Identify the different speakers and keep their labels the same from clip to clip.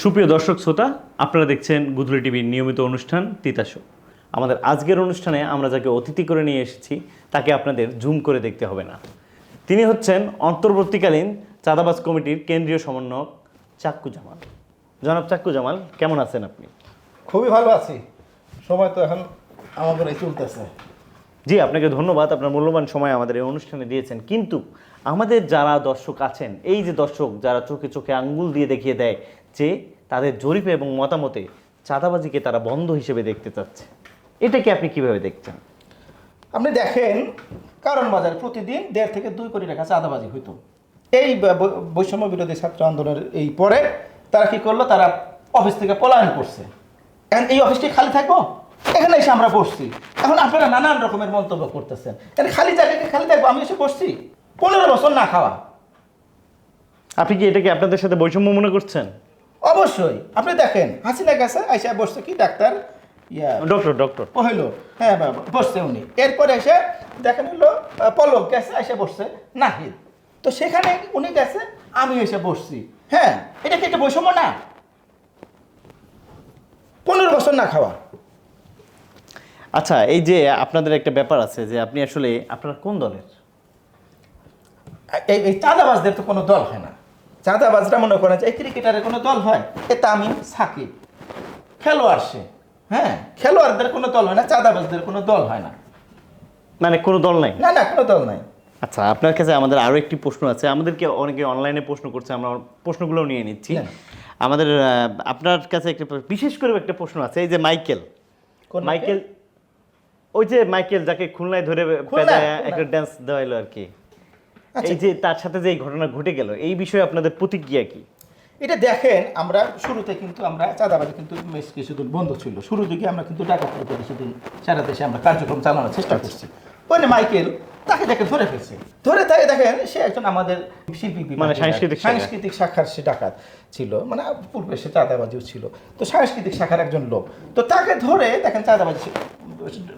Speaker 1: সুপ্রিয় দর্শক শ্রোতা আপনারা দেখছেন গুদুলি টিভির নিয়মিত অনুষ্ঠান তিতাসো আমাদের আজকের অনুষ্ঠানে আমরা যাকে অতিথি করে নিয়ে এসেছি তাকে আপনাদের জুম করে দেখতে হবে না। তিনি হচ্ছেন অন্তর্বর্তীকালীন চাঁদাবাজ কমিটির কেন্দ্রীয় সমন্বয়ক চাক্কু জামাল। জনাব চাক্কু জামাল কেমন আছেন আপনি?
Speaker 2: খুবই ভালো আছি। সময় তো এখন আমাদের এই চলতেছে।
Speaker 1: জি আপনাকে ধন্যবাদ। আপনার মূল্যবান সময় আমাদের এই অনুষ্ঠানে দিয়েছেন। কিন্তু আমাদের যারা দর্শক আছেন এই যে দর্শক যারা চোখে চোখে আঙ্গুল দিয়ে দেখিয়ে দেয় যে তাদের জরিপে এবং মতামতে চাঁদাবাজিকে তারা বন্ধ হিসেবে দেখতে চাচ্ছে। এটাকে আপনি কীভাবে দেখছেন?
Speaker 2: আপনি দেখেন কারণ বাজার প্রতিদিন দেড় থেকে দুই কোটি টাকা চাঁদাবাজি হইতো। এই বৈষম্য বিরোধী ছাত্র আন্দোলনের এই পরে তারা কি করল? তারা অফিস থেকে পলায়ন করছে। এখন এই অফিসটি খালি থাকব? এখানে এসে আমরা বসছি। এখন আপনারা নানান রকমের মন্তব্য করতেছেন। এখানে খালি জায়গাকে খালি থাকব? আমি এসে বসছি। পনেরো বছর না খাওয়া।
Speaker 1: আপনি কি এটাকে আপনাদের সাথে বৈষম্য মনে করছেন?
Speaker 2: অবশ্যই। আপনি দেখেন হাসিনা গেছে আইসা বসছে কি ডাক্তার? ইয়া
Speaker 1: ডক্টর ডক্টর।
Speaker 2: হইল হ্যাঁ বাবা বসছে উনি। এরপরে এসে দেখেন হলো পলক গেছে এসে বসছে নাহিদ। তো সেখানে উনি গেছে আমি এসে বসছি। হ্যাঁ এটা কি একটা বৈষম্য না? পনেরো বছর না খাওয়া।
Speaker 1: আচ্ছা এই যে আপনাদের একটা ব্যাপার আছে যে আপনি আসলে আপনার কোন দলের?
Speaker 2: এই এই চাঁদাবাজদের তো কোনো দল হয় না। চাঁদাবাজরা মনে করেন যে এই ক্রিকেটারের কোনো দল হয়? এ তামিম সাকিব। খেলোয়াড় সে। হ্যাঁ খেলোয়াড়দের কোনো দল হয় না চাঁদাবাজদের কোনো দল হয় না।
Speaker 1: মানে কোনো দল নাই?
Speaker 2: না না কোনো দল নাই।
Speaker 1: আচ্ছা আপনার কাছে আমাদের আরও একটি প্রশ্ন আছে। আমাদেরকে অনেকে অনলাইনে প্রশ্ন করছে আমরা প্রশ্নগুলো নিয়ে নিচ্ছি।
Speaker 2: হ্যাঁ।
Speaker 1: আমাদের আপনার কাছে একটা বিশেষ করে একটা প্রশ্ন আছে এই যে মাইকেল। মাইকেল? ওই যে মাইকেল যাকে খুলনায় ধরে। একটা ড্যান্স দেওয়াইলো আর কি। এই যে তার সাথে যে এই ঘটনা ঘটে গেল এই বিষয়ে আপনাদের প্রতিক্রিয়া কি?
Speaker 2: এটা দেখেন আমরা শুরুতে কিন্তু আমরা চাঁদাবাজি কিন্তু বেশ কিছুদিন বন্ধ ছিল। শুরু দিকে আমরা কিন্তু ডাকাত করতে কিছুদিন সারা দেশে আমরা কার্যক্রম চালানোর চেষ্টা করছি। ওই মাইকেল তাকে দেখে ধরে ফেলছে। ধরে তাকে দেখেন সে একজন আমাদের শিল্পী
Speaker 1: মানে সাংস্কৃতিক
Speaker 2: সাংস্কৃতিক শাখার সে ডাকাত ছিল মানে পূর্বে সে চাঁদাবাজিও ছিল। তো সাংস্কৃতিক শাখার একজন লোক। তো তাকে ধরে দেখেন চাঁদাবাজি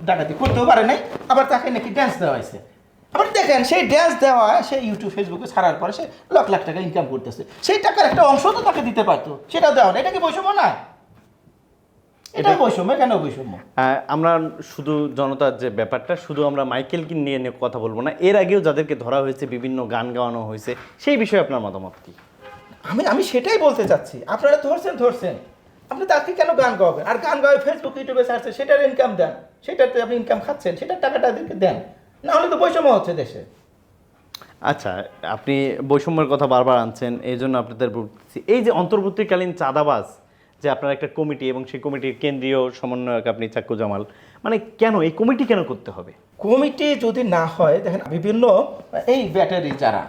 Speaker 2: ডাকাতি করতেও পারে নাই আবার তাকে নাকি ড্যান্স দেওয়া হয়েছে। আবার দেখেন সেই ড্যান্স দেওয়া সে ইউটিউব ফেসবুকে ছাড়ার পরে সে লাখ লাখ টাকা ইনকাম করতেছে। সেই টাকার একটা অংশ তো তাকে দিতে পারতো সেটা দেওয়া না। এটা কি বৈষম্য না? এটা বৈষম্য কেন বৈষম্য?
Speaker 1: আমরা শুধু জনতার যে ব্যাপারটা শুধু আমরা মাইকেলকে নিয়ে নিয়ে কথা বলব না এর আগেও যাদেরকে ধরা হয়েছে বিভিন্ন গান গাওয়ানো হয়েছে সেই বিষয়ে আপনার মতামত কি?
Speaker 2: আমি আমি সেটাই বলতে চাচ্ছি। আপনারা ধরছেন ধরছেন। আপনি তাকে কেন গান গাওয়াবেন? আর গান গাওয়ায় ফেসবুক ইউটিউবে ছাড়ছে সেটার ইনকাম দেন। সেটাতে আপনি ইনকাম খাচ্ছেন সেটার টাকাটা তাদেরকে দেন। না হলে তো বৈষম্য হচ্ছে দেশে।
Speaker 1: আচ্ছা আপনি বৈষম্যের কথা বারবার আনছেন এই জন্য আপনাদের এই যে অন্তর্বর্তীকালীন চাঁদাবাজ যে আপনার একটা কমিটি এবং সেই কমিটির কেন্দ্রীয় সমন্বয়ক আপনি চাক্কু জামাল মানে কেন এই কমিটি কেন করতে হবে?
Speaker 2: কমিটি যদি না হয় দেখেন বিভিন্ন এই ব্যাটারি যারা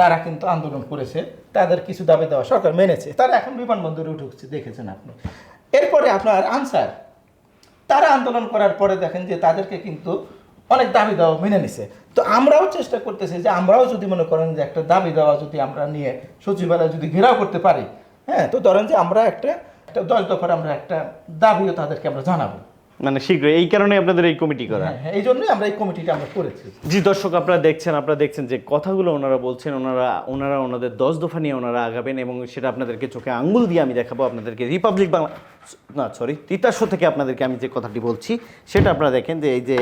Speaker 2: তারা কিন্তু আন্দোলন করেছে তাদের কিছু দাবি দেওয়া সরকার মেনেছে তারা এখন বিমানবন্দরে উঠেছে দেখেছেন আপনি। এরপরে আপনার আনসার তারা আন্দোলন করার পরে দেখেন যে তাদেরকে কিন্তু অনেক দাবি দাওয়া মেনে নিছে। তো আমরাও চেষ্টা করতেছি যে আমরাও যদি মনে করেন যে একটা দাবি দেওয়া যদি আমরা নিয়ে সচিবালয় যদি ঘেরাও করতে পারি হ্যাঁ তো ধরেন যে আমরা একটা একটা দশ দফার আমরা একটা দাবিও তাদেরকে আমরা জানাব।
Speaker 1: মানে শীঘ্রই এই কারণে আপনাদের এই কমিটি করা।
Speaker 2: হ্যাঁ, হ্যাঁ, এই জন্যই আমরা এই কমিটিটা আমরা করেছি।
Speaker 1: জি দর্শক আপনারা দেখছেন আপনারা দেখছেন যে কথাগুলো ওনারা বলছেন ওনারা ওনারা ওনাদের দশ দফা নিয়ে ওনারা আগাবেন এবং সেটা আপনাদেরকে চোখে আঙ্গুল দিয়ে আমি দেখাবো আপনাদেরকে। রিপাবলিক বাংলা না সরি তিতাস থেকে আপনাদেরকে আমি যে কথাটি বলছি সেটা আপনারা দেখেন যে এই যে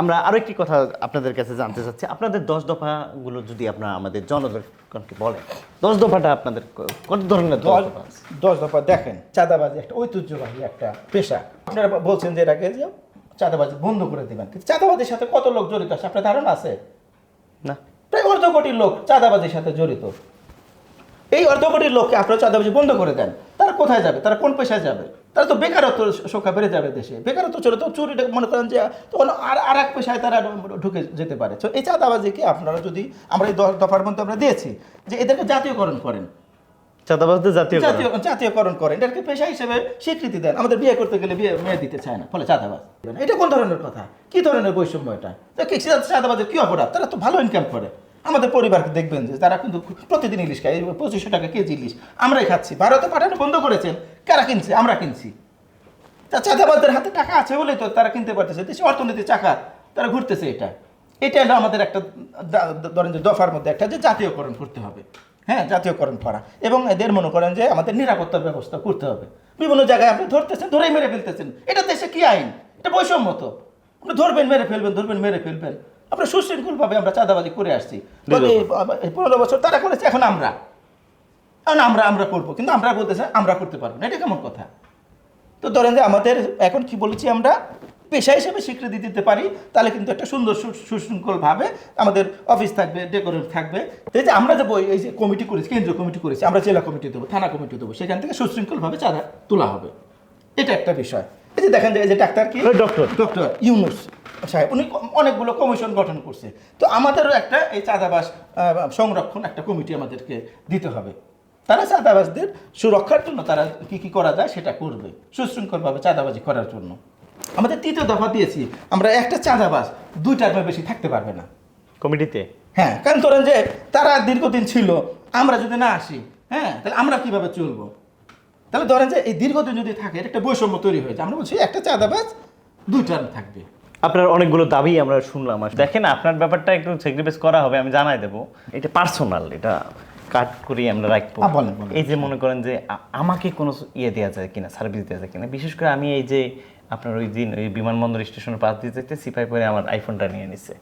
Speaker 1: আমরা আরও একটি কথা আপনাদের কাছে জানতে চাচ্ছি। আপনাদের দশ দফাগুলো যদি আপনারা আমাদের জনগণকে বলেন দশ দফাটা আপনাদের কত ধরনের দশ
Speaker 2: দশ
Speaker 1: দফা
Speaker 2: দেখেন চাঁদাবাজি একটা ঐতিহ্যবাহী একটা পেশা। আপনারা বলছেন যে এটাকে যে চাঁদাবাজি বন্ধ করে দিবেন। কিন্তু চাঁদাবাজির সাথে কত লোক জড়িত আছে? আপনার ধারণা আছে?
Speaker 1: না।
Speaker 2: প্রায় অর্ধ কোটির লোক চাঁদাবাজির সাথে জড়িত। এই অর্ধ কোটির লোককে আপনারা চাঁদাবাজি বন্ধ করে দেন। তারা কোথায় যাবে? তারা কোন পেশায় যাবে? তারা তো বেকারত্ব সংখ্যা বেড়ে যাবে দেশে। বেকারত্ব চলে তো চুরিটা মনে করেন যে তখন আর আর এক পেশায় তারা ঢুকে যেতে পারে। তো এই চাঁদাবাজিকে আপনারা যদি আমরা এই দফার মধ্যে আমরা দিয়েছি যে এদেরকে জাতীয়করণ করেন।
Speaker 1: চাঁদাবাজদের জাতীয়
Speaker 2: জাতীয় জাতীয়করণ করেন। এটাকে পেশা হিসেবে স্বীকৃতি দেন। আমাদের বিয়ে করতে গেলে বিয়ে মেয়ে দিতে চায় না ফলে চাঁদাবাজ। এটা কোন ধরনের কথা? কি ধরনের বৈষম্য এটা? চাঁদাবাজের কি অপরাধ? তারা তো ভালো ইনকাম করে। আমাদের পরিবারকে দেখবেন যে তারা কিন্তু প্রতিদিন ইলিশ খায় পঁচিশশো টাকা কেজি ইলিশ। আমরাই খাচ্ছি। ভারতে পাঠানো বন্ধ করেছেন। কারা কিনছে? আমরা কিনছি। তা চাঁদাবাজদের হাতে টাকা আছে বলেই তো তারা কিনতে পারতেছে। দেশে অর্থনীতি চাকা, তারা ঘুরতেছে এটা। এটা হলো আমাদের একটা ধরেন যে দফার মধ্যে একটা যে জাতীয়করণ করতে হবে। হ্যাঁ জাতীয়করণ করা। এবং এদের মনে করেন যে আমাদের নিরাপত্তার ব্যবস্থা করতে হবে। বিভিন্ন জায়গায় আপনি ধরতেছেন, ধরেই মেরে ফেলতেছেন। এটা দেশে কি আইন? এটা বৈষম্যত আপনি ধরবেন, মেরে ফেলবেন, ধরবেন, মেরে ফেলবেন। আমরা সুশৃঙ্খলভাবে আমরা চাঁদাবাজি করে আসছি। পনেরো বছর তারা করেছে এখন আমরা। এখন আমরা আমরা করব কিন্তু আমরা বলতেছে আমরা করতে পারব না এটা কেমন কথা? তো ধরেন যে আমাদের এখন কি বলেছি আমরা পেশা হিসেবে স্বীকৃতি দিতে পারি তাহলে কিন্তু একটা সুন্দর সুশৃঙ্খলভাবে আমাদের অফিস থাকবে ডেকোরেট থাকবে। এই যে আমরা যে বই এই যে কমিটি করেছি কেন্দ্রীয় কমিটি করেছি আমরা জেলা কমিটি দেবো থানা কমিটি দেবো সেখান থেকে সুশৃঙ্খলভাবে চাঁদা তোলা হবে। এটা একটা বিষয়। এই যে দেখেন যে এই যে ডাক্তার কি?
Speaker 1: ডক্টর।
Speaker 2: ডক্টর ইউনুস। সাহেব উনি অনেকগুলো কমিশন গঠন করছে। তো আমাদেরও একটা এই চাঁদাবাস সংরক্ষণ একটা কমিটি আমাদেরকে দিতে হবে। তারা চাঁদাবাজদের সুরক্ষার জন্য তারা কি কি করা যায় সেটা করবে সুশৃঙ্খলভাবে চাঁদাবাজি করার জন্য। আমাদের তৃতীয় দফা দিয়েছি আমরা একটা চাঁদাবাজ দুই টার্মের বেশি থাকতে পারবে না।
Speaker 1: কমিটিতে
Speaker 2: হ্যাঁ কারণ ধরেন যে তারা দীর্ঘদিন ছিল আমরা যদি না আসি হ্যাঁ তাহলে আমরা কীভাবে চলবো? তাহলে ধরেন যে এই দীর্ঘদিন যদি থাকে একটা বৈষম্য তৈরি হয়েছে আমরা বলছি একটা চাঁদাবাজ দুই টার্ম থাকবে।
Speaker 1: আপনার অনেকগুলো দাবি আমরা শুনলাম। দেখেন আপনার ব্যাপারটা একটু স্যাক্রিফাইস করা হবে আমি জানাই দেবো। এটা পার্সোনাল এটা কাট করি আমরা রাখব। এই যে মনে করেন যে আমাকে কোনো ইয়ে দেওয়া যায় কিনা সার্ভিস দেওয়া যায় কিনা বিশেষ করে আমি এই যে আপনার ওই দিন ওই বিমানবন্দর স্টেশনের পাশ দিয়ে যেতে সিপাই করে আমার আইফোনটা নিয়ে নিছে।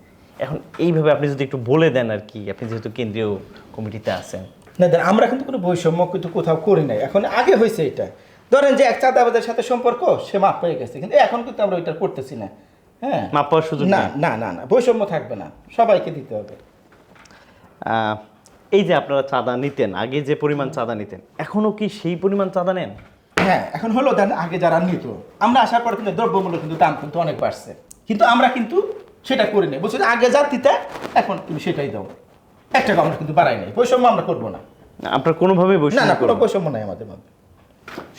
Speaker 1: এখন এইভাবে আপনি যদি একটু বলে দেন আর কি আপনি যেহেতু কেন্দ্রীয় কমিটিতে আছেন।
Speaker 2: না দেন আমরা কিন্তু কোনো বৈষম্য কিন্তু কোথাও করি নাই। এখন আগে হয়েছে এটা। ধরেন যে এক চাঁদাবাজের সাথে সম্পর্ক সে মাপ পেয়ে গেছে। কিন্তু এখন কিন্তু আমরা ওইটা করতেছি না। হ্যাঁ।
Speaker 1: মাপ পাওয়ার সুযোগ
Speaker 2: না না না না বৈষম্য থাকবে না। সবাইকে দিতে হবে।
Speaker 1: এই যে আপনারা চাঁদা নিতেন আগে যে পরিমাণ চাঁদা নিতেন এখনও কি সেই পরিমাণ চাঁদা নেন?
Speaker 2: হ্যাঁ এখন হলো দেন আগে যারা নিত। আমরা আসার পর কিন্তু দ্রব্যমূল্য কিন্তু দাম কিন্তু অনেক বাড়ছে। কিন্তু আমরা কিন্তু সেটা করি নাই। বলছি আগে যা দিতে এখন তুমি সেটাই দাও। এক টাকা আমরা কিন্তু বাড়াই নাই। বৈষম্য আমরা করব না।
Speaker 1: আপনার কোনোভাবেই বৈষম্য
Speaker 2: না কোনো বৈষম্য নাই আমাদের মধ্যে।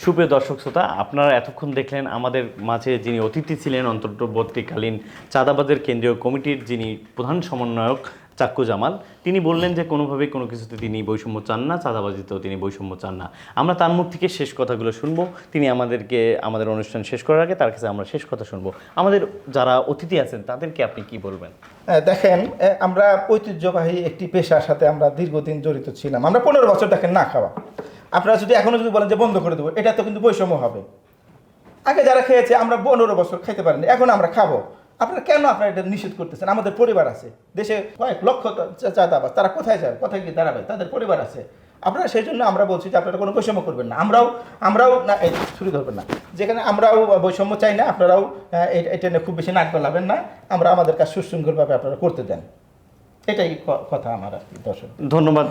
Speaker 1: সুপ্রিয় দর্শক শ্রোতা, আপনারা এতক্ষণ দেখলেন আমাদের মাঝে যিনি অতিথি ছিলেন অন্তর্বর্তীকালীন চাঁদাবাজের কেন্দ্রীয় কমিটির যিনি প্রধান সমন্বয়ক চাক্কু জামাল, তিনি বললেন যে কোনোভাবেই কোনো কিছুতে তিনি বৈষম্য চান না, চাঁদাবাজিতেও তিনি বৈষম্য চান না। আমরা তার মুখ থেকে শেষ কথাগুলো শুনব। তিনি আমাদেরকে, আমাদের অনুষ্ঠান শেষ করার আগে তার কাছে আমরা শেষ কথা শুনব। আমাদের যারা অতিথি আছেন, তাদেরকে আপনি কি বলবেন?
Speaker 2: দেখেন আমরা ঐতিহ্যবাহী একটি পেশার সাথে আমরা দীর্ঘদিন জড়িত ছিলাম। আমরা পনেরো বছর দেখেন না খাওয়া। আপনারা যদি এখনও যদি বলেন যে বন্ধ করে দেবো, এটা তো কিন্তু বৈষম্য হবে। আগে যারা খেয়েছে, আমরা পনেরো বছর খেতে পারিনি, এখন আমরা খাব। আপনারা কেন আপনারা এটা নিষেধ করতেছেন? আমাদের পরিবার আছে। দেশে কয়েক লক্ষ চা- চাঁদাবাজ, তারা কোথায় যায়, কোথায় গিয়ে দাঁড়াবে? তাদের পরিবার আছে। আপনারা সেই জন্য আমরা বলছি যে আপনারা কোনো বৈষম্য করবেন না। আমরাও আমরাও না ছুরি ধরবেন না। যেখানে আমরাও বৈষম্য চাই না, আপনারাও এটা নিয়ে খুব বেশি নাক গলাবেন না। আমরা আমাদের কাজ সুশৃঙ্খলভাবে আপনারা করতে দেন। এটাই ক- কথা আমার আর কি দর্শক।
Speaker 1: ধন্যবাদ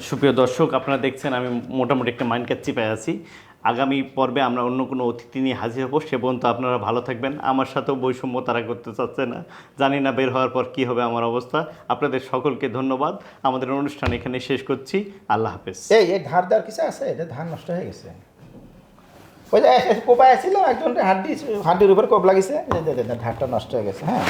Speaker 1: সুপ্রিয় দর্শক। আপনারা দেখছেন আমি মোটামুটি একটা মাইন্ড ক্যাচ চিপায় আছি। আগামী পর্বে আমরা অন্য কোনো অতিথি নিয়ে হাজির হব সে পর্যন্ত আপনারা ভালো থাকবেন। আমার সাথেও বৈষম্য তারা করতে চাচ্ছে না। জানি না বের হওয়ার পর কী হবে আমার অবস্থা। আপনাদের সকলকে ধন্যবাদ। আমাদের অনুষ্ঠান এখানে শেষ করছি। আল্লাহ হাফেজ।
Speaker 2: এই এই ধার দেওয়ার কিছু আছে? এটা ধান নষ্ট হয়ে গেছে। ওই যে কোপায় ছিল একজন হাড্ডি হাড্ডির উপর কোপ লাগিছে। যে ধারটা নষ্ট হয়ে গেছে হ্যাঁ।